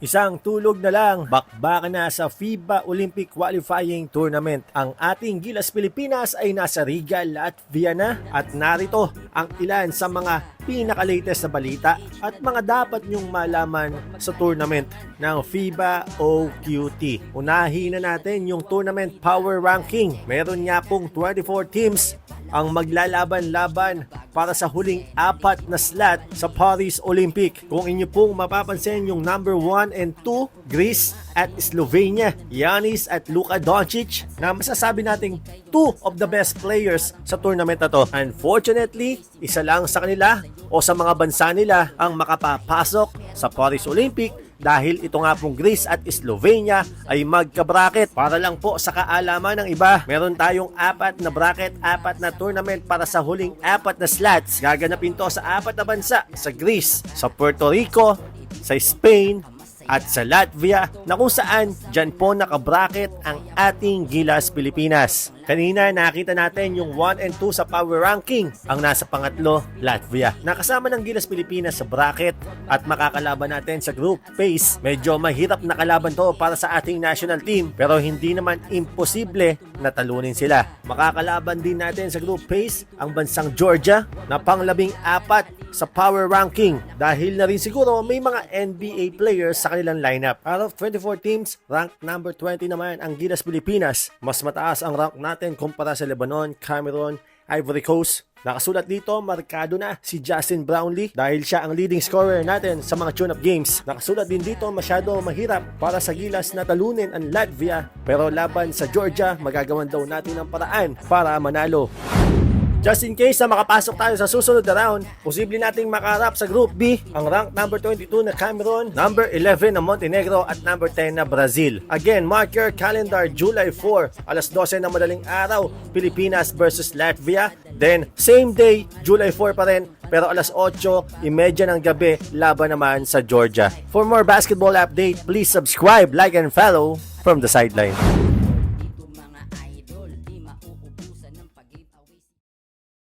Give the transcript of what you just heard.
Isang tulog na lang, bakbaka na sa FIBA Olympic Qualifying Tournament. Ang ating Gilas Pilipinas ay nasa Riga, Latvia na at narito ang ilan sa mga pinaka-latest na balita at mga dapat nyong malaman sa tournament ng FIBA OQT. Unahin na natin yung tournament power ranking. Meron nga pong 24 teams ang maglalaban-laban para sa huling apat na slot sa Paris Olympic. Kung inyo pong mapapansin yung number 1 and 2, Greece at Slovenia, Yanis at Luka Doncic na masasabi nating two of the best players sa tournament na to. Unfortunately, isa lang sa kanila o sa mga bansa nila ang makapapasok sa Paris Olympic dahil ito nga pong Greece at Slovenia ay magka-bracket. Para lang po sa kaalaman ng iba, meron tayong apat na bracket, apat na tournament para sa huling apat na slots. Gaganapin to sa apat na bansa, sa Greece, sa Puerto Rico, sa Spain, at sa Latvia na kung saan dyan po nakabracket ang ating Gilas Pilipinas. Kanina nakita natin yung 1 and 2 sa power ranking. Ang nasa pangatlo, Latvia. Nakasama ng Gilas Pilipinas sa bracket at makakalaban natin sa group phase. Medyo mahirap na kalaban to para sa ating national team pero hindi naman imposible na talunin sila. Makakalaban din natin sa group phase ang bansang Georgia na panglabing apat sa power ranking dahil na rin siguro may mga NBA players sa kanilang lineup. Out of 24 teams, rank number 20 naman ang Gilas Pilipinas. Mas mataas ang rank natin kumpara sa Lebanon, Cameroon, Ivory Coast. Nakasulat dito, markado na si Justin Brownlee dahil siya ang leading scorer natin sa mga tune-up games. Nakasulat din dito, masyado mahirap para sa Gilas na talunin ang Latvia pero laban sa Georgia, magagawan daw natin ang paraan para manalo. Just in case na makapasok tayo sa susunod na round, posible nating makarap sa Group B ang rank number 22 na Cameroon, number 11 na Montenegro at number 10 na Brazil. Again, mark your calendar July 4, alas 12 na madaling araw, Pilipinas versus Latvia. Then, same day, July 4 pa rin, pero alas 8, imedya ng gabi, laban naman sa Georgia. For more basketball update, please subscribe, like, and follow from the sideline.